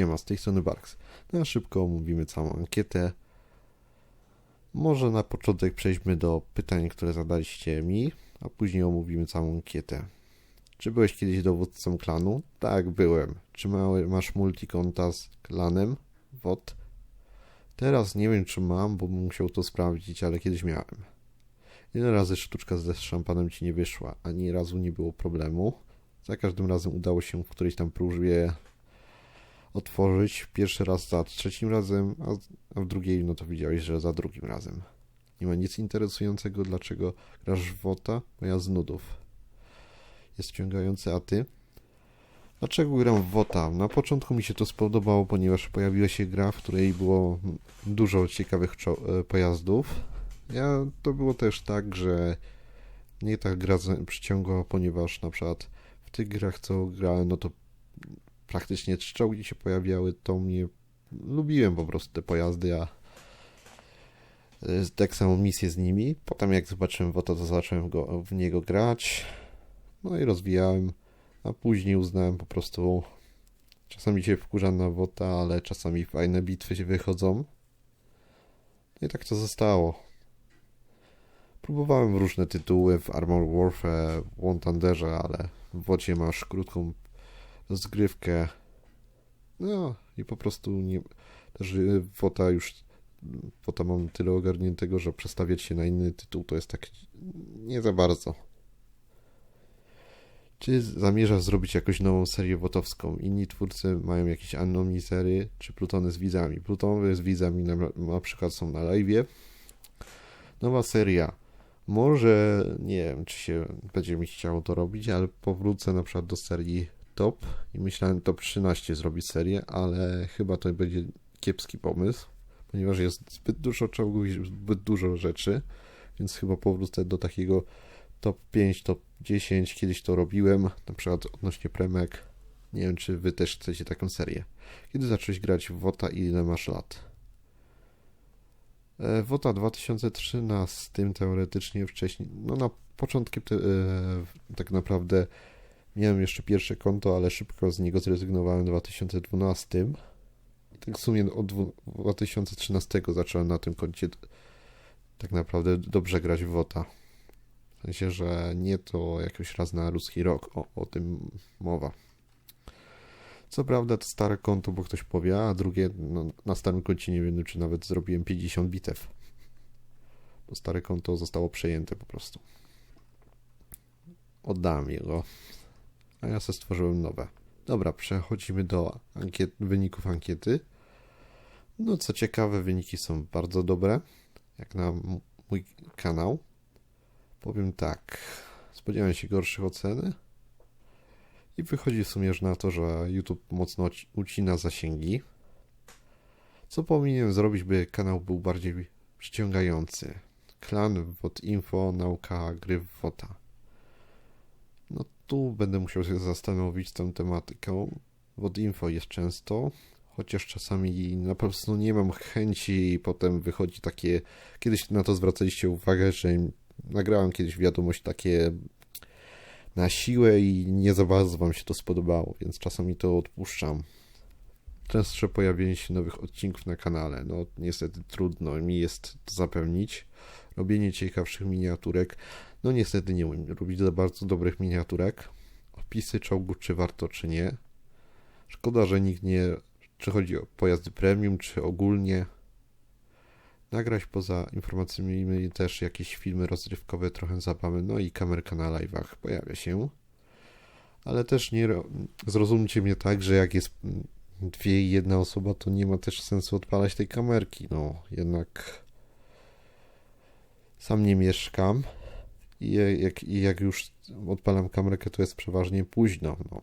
siema, z tej strony Barks. No, szybko omówimy całą ankietę. Może na początek przejdźmy do pytań, które zadaliście mi, a później omówimy całą ankietę. Czy byłeś kiedyś dowódcą klanu? Tak, byłem. Czy masz multikonta z klanem? WOT? Teraz nie wiem, czy mam, bo bym musiał to sprawdzić, ale kiedyś miałem. Ile razy sztuczka ze szampanem ci nie wyszła? Ani razu nie było problemu. Za każdym razem udało się w którejś tam próbie otworzyć. Pierwszy raz za trzecim razem, a w drugiej no to widziałeś, że za drugim razem. Nie ma nic interesującego, dlaczego grasz w WOTA, bo ja z nudów. Jest wciągający, a ty? Dlaczego gram w WOTA? Na początku mi się to spodobało, ponieważ pojawiła się gra, w której było dużo ciekawych e, pojazdów. Ja to było też tak, że mnie ta gra przyciągła, ponieważ na przykład w tych grach, co grałem, no to praktycznie czołgi się pojawiały, to mnie lubiłem po prostu te pojazdy, a e, tak samo misję z nimi. Potem jak zobaczyłem WOTA, to zacząłem go, w niego grać. No i rozwijałem, a później uznałem po prostu czasami się wkurzam na WOTA, ale czasami fajne bitwy się wychodzą. No i tak to zostało. Próbowałem różne tytuły w Armor Warfare, War Thunderze, ale w WOTie masz krótką zgrywkę. No i po prostu nie, też WOTA już WOTA mam tyle ogarniętego, że przestawiać się na inny tytuł to jest tak nie za bardzo. Czy zamierzasz zrobić jakąś nową serię wotowską? Inni twórcy mają jakieś serie, czy Plutony z widzami? Plutony z widzami na, na przykład są na live. Nowa seria. Może, nie wiem, czy się będzie mi chciało to robić, ale powrócę na przykład do serii Top i myślałem Top 13 zrobić serię, ale chyba to będzie kiepski pomysł, ponieważ jest zbyt dużo czołgów i zbyt dużo rzeczy, więc chyba powrócę do takiego top 5, top 10, kiedyś to robiłem, na przykład odnośnie premek. Nie wiem, czy wy też chcecie taką serię. Kiedy zacząłeś grać w WOTA i ile masz lat? E, WOTA 2013 teoretycznie wcześniej, no na początku te, e, tak naprawdę miałem jeszcze pierwsze konto, ale szybko z niego zrezygnowałem w 2012. I tak w sumie od 2013 zacząłem na tym koncie tak naprawdę dobrze grać w WOTA. W sensie, że nie to jakoś raz na ruski rok, o, o tym mowa. Co prawda to stare konto, bo ktoś powie, a drugie no, na starym koncie nie wiem, czy nawet zrobiłem 50 bitew. Bo stare konto zostało przejęte po prostu. Oddałem jego, a ja sobie stworzyłem nowe. Dobra, przechodzimy do ankiet, wyników ankiety. No co ciekawe, wyniki są bardzo dobre, jak na mój kanał. Powiem tak, spodziewałem się gorszych oceny i wychodzi w sumie na to, że YouTube mocno ucina zasięgi. Co powinienem zrobić, by kanał był bardziej przyciągający? Klan, WOT Info, nauka gry w WOTA. Będę musiał się zastanowić tą tematyką. WOT Info jest często, chociaż czasami na prostu nie mam chęci i potem wychodzi takie... Kiedyś na to zwracaliście uwagę, że nagrałem kiedyś wiadomość takie na siłę i nie za bardzo wam się to spodobało, więc czasami to odpuszczam. Częstsze pojawienie się nowych odcinków na kanale. No niestety trudno mi jest to zapewnić. Robienie ciekawszych miniaturek. No niestety nie umiem robić za bardzo dobrych miniaturek. Opisy czołgu, czy warto, czy nie. Szkoda, że nikt nie... Czy chodzi o pojazdy premium, czy ogólnie nagrać poza informacjami też jakieś filmy rozrywkowe, trochę zabawy, no i kamerka na live'ach pojawia się. Ale też nie zrozumcie mnie tak, że jak jest dwie i jedna osoba, to nie ma też sensu odpalać tej kamerki. No, jednak sam nie mieszkam i jak, i jak już odpalam kamerkę, to jest przeważnie późno. No.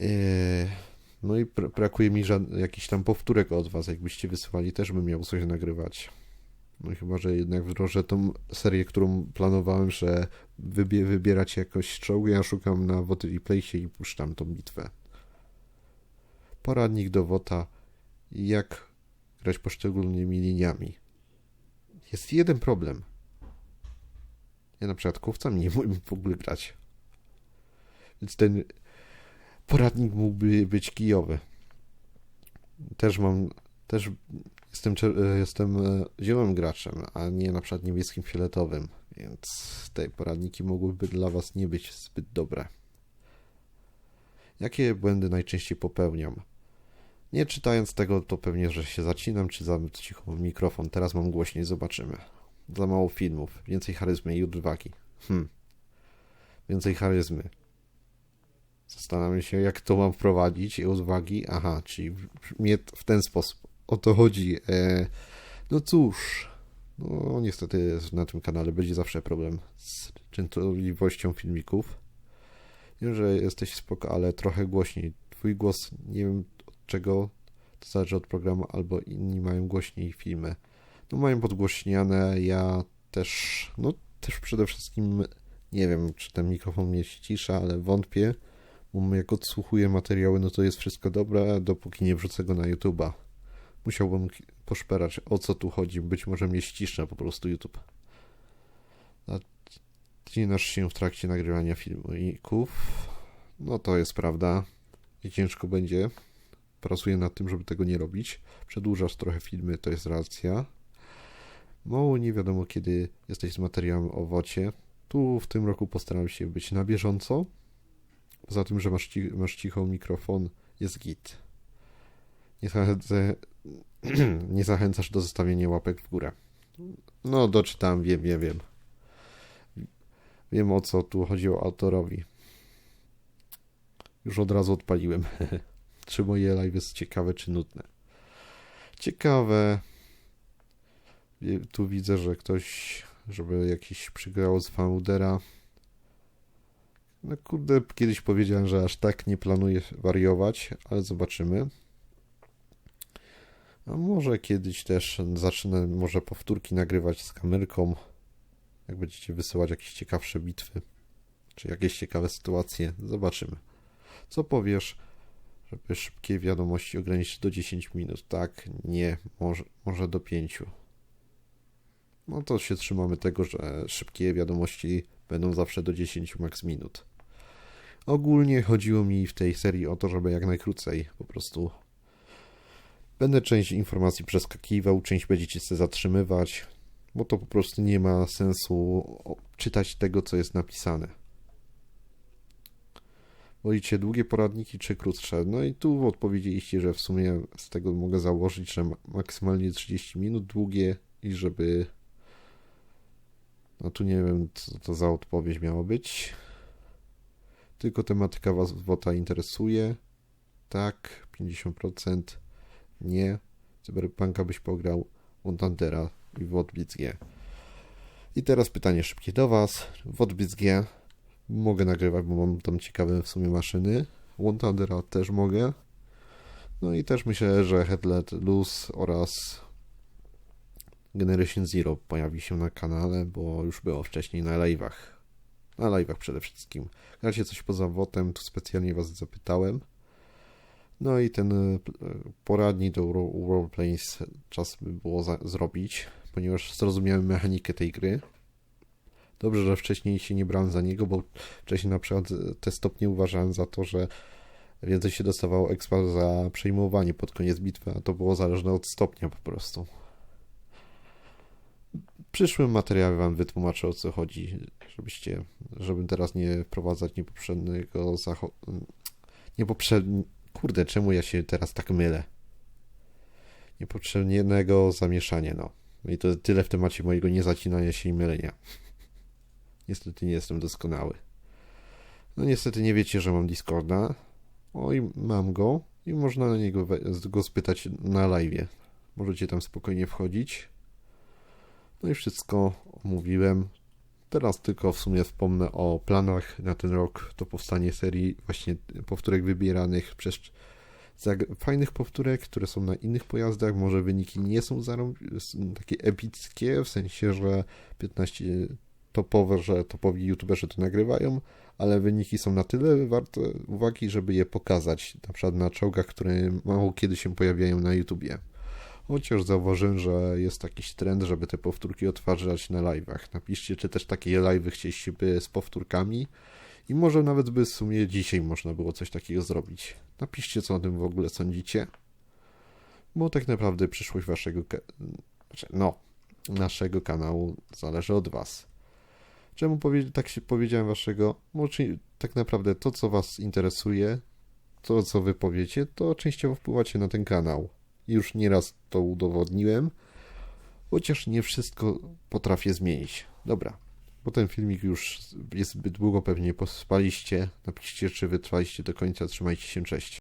Eee, no i brakuje mi jakichś tam powtórek od was. Jakbyście wysłali, też bym miał coś nagrywać. No chyba, że jednak wdrożę tą serię, którą planowałem, że wybie wybierać jakoś czołg, ja szukam na Woty i Playsie i puszczam tą bitwę. Poradnik do Wota, jak grać poszczególnymi liniami. Jest jeden problem. Ja na przykład kówcami nie umiem w ogóle grać. Więc ten poradnik mógłby być kijowy. Też mam, też jestem, jestem zielonym graczem, a nie na przykład niebieskim fioletowym, więc te poradniki mogłyby dla Was nie być zbyt dobre. Jakie błędy najczęściej popełniam? Nie czytając tego, to pewnie, że się zacinam, czy za cicho mikrofon. Teraz mam głośniej, zobaczymy. Za mało filmów, więcej charyzmy i odwagi. Hmm. Więcej charyzmy. Zastanawiam się, jak to mam wprowadzić i odwagi. Aha, czyli mnie w ten sposób. O to chodzi. E, no cóż, no niestety na tym kanale będzie zawsze problem z częstotliwością filmików. Wiem, że jesteś spoko, ale trochę głośniej. Twój głos, nie wiem od czego, to zależy od programu, albo inni mają głośniej filmy. No mają podgłośniane, ja też, no też przede wszystkim nie wiem, czy ten mikrofon mnie ścisza, ale wątpię, bo jak odsłuchuję materiały, no to jest wszystko dobre, dopóki nie wrzucę go na YouTube'a. Musiałbym poszperać, o co tu chodzi, być może mnie ścisza po prostu YouTube. Zacinasz się w trakcie nagrywania filmików, no to jest prawda i ciężko będzie. Pracuję nad tym, żeby tego nie robić. Przedłużasz trochę filmy, to jest racja. Mało nie wiadomo, kiedy jesteś z materiałem o wocie. Tu w tym roku postaram się być na bieżąco. Poza tym, że masz, ci, masz cicho mikrofon, jest git. Nie, zachęcę, nie zachęcasz do zostawienia łapek w górę. No, doczytałem, wiem, wiem, wiem. Wiem o co tu chodziło autorowi. Już od razu odpaliłem. czy moje live jest ciekawe, czy nudne? Ciekawe. Tu widzę, że ktoś żeby jakiś przygrał z Foundera. No kurde, kiedyś powiedziałem, że aż tak nie planuję wariować, ale zobaczymy. A może kiedyś też zacznę może powtórki nagrywać z kamerką, jak będziecie wysyłać jakieś ciekawsze bitwy, czy jakieś ciekawe sytuacje. Zobaczymy. Co powiesz, żeby szybkie wiadomości ograniczyć do 10 minut? Tak, nie, może, może do 5 no to się trzymamy tego, że szybkie wiadomości będą zawsze do 10 max minut. Ogólnie chodziło mi w tej serii o to, żeby jak najkrócej po prostu będę część informacji przeskakiwał, część będziecie się zatrzymywać, bo to po prostu nie ma sensu czytać tego, co jest napisane. Wolicie długie poradniki czy krótsze? No i tu odpowiedzieliście, że w sumie z tego mogę założyć, że maksymalnie 30 minut długie i żeby no tu nie wiem, co to za odpowiedź miała być. Tylko tematyka Was WOTA interesuje. Tak, 50%. Nie. Cyberpunka byś pograł. Wontantera i WOT G. I teraz pytanie szybkie do Was. WOT G mogę nagrywać, bo mam tam ciekawe w sumie maszyny. Wontandera też mogę. No i też myślę, że Headlet Loose oraz Generation Zero pojawi się na kanale, bo już było wcześniej na live'ach. Na live'ach przede wszystkim. Gracie coś poza WOTem, tu specjalnie was zapytałem. No i ten e, poradnik do Roleplays czas by było za- zrobić, ponieważ zrozumiałem mechanikę tej gry. Dobrze, że wcześniej się nie brałem za niego, bo wcześniej na przykład te stopnie uważałem za to, że więcej się dostawało expa za przejmowanie pod koniec bitwy, a to było zależne od stopnia po prostu przyszłym materiale wam wytłumaczę o co chodzi, żebyście, żebym teraz nie wprowadzać niepoprzedniego zacho... Niepoprzedni... Kurde, czemu ja się teraz tak mylę? Niepoprzedniego zamieszania, no. I to tyle w temacie mojego niezacinania się i mylenia. Niestety nie jestem doskonały. No niestety nie wiecie, że mam Discorda. Oj, mam go i można na niego go spytać na live. Możecie tam spokojnie wchodzić. No i wszystko omówiłem. Teraz tylko w sumie wspomnę o planach na ten rok. To powstanie serii właśnie powtórek wybieranych przez fajnych powtórek, które są na innych pojazdach. Może wyniki nie są takie epickie, w sensie, że 15 topowe, że topowi youtuberzy to nagrywają, ale wyniki są na tyle warte uwagi, żeby je pokazać, na przykład na czołgach, które mało kiedy się pojawiają na YouTubie. Chociaż zauważyłem, że jest jakiś trend, żeby te powtórki odtwarzać na live'ach. Napiszcie, czy też takie live'y chcieliście z powtórkami I może nawet by w sumie dzisiaj można było coś takiego zrobić. Napiszcie, co o tym w ogóle sądzicie. Bo tak naprawdę przyszłość waszego. Znaczy, no, naszego kanału zależy od was. Czemu powie... tak się powiedziałem waszego? Bo czy... tak naprawdę to, co was interesuje, to, co wy powiecie, to częściowo wpływacie na ten kanał. Już nieraz to udowodniłem, chociaż nie wszystko potrafię zmienić. Dobra, bo ten filmik już jest zbyt długo, pewnie pospaliście. Napiszcie, czy wytrwaliście do końca. Trzymajcie się, cześć.